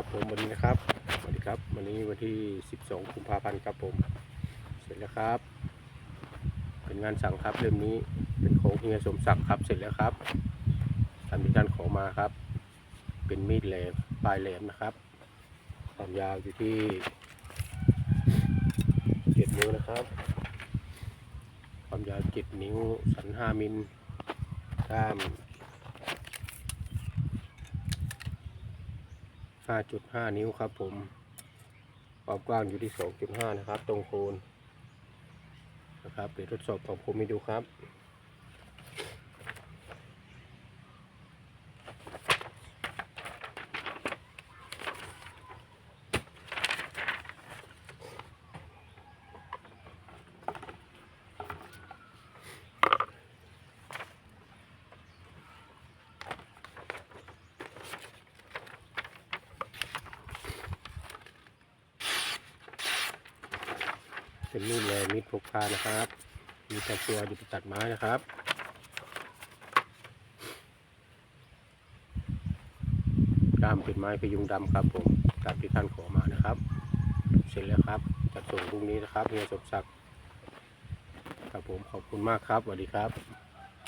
ครับผมวันนี้นะครับสวัสดีครับ วันนี้วันที่ 12กุมภาพันธ์ครับผม เสร็จแล้วครับ เป็นงานสั่งครับเล่มนี้เป็นของเฮียสมศักดิ์ครับเสร็จแล้วครับทำที่ท่านขอมาครับ เป็นมีดแหลมปลายแหลมนะครับความยาวอยู่ที่เจ็ดนิ้วนะครับ ความยาวเจ็ดนิ้วสันห้ามิลด้าม 5.5 นิ้วครับผมความกว้างอยู่ที่ 2.5 นะครับ ตรงโคนนะครับเดี๋ยวทดสอบของผมให้ดูครับ เป็นมีดแลมีดพกพานะครับ มีแต่ตัวอยู่ตัดไม้นะครับด้ามเป็นไม้พยุงดำครับผมตามที่ท่านขอมานะครับ เสร็จแล้วครับจัดส่งพรุ่งนี้นะครับเฮียสมศักดิ์ครับผมขอบคุณมากครับสวัสดีครับ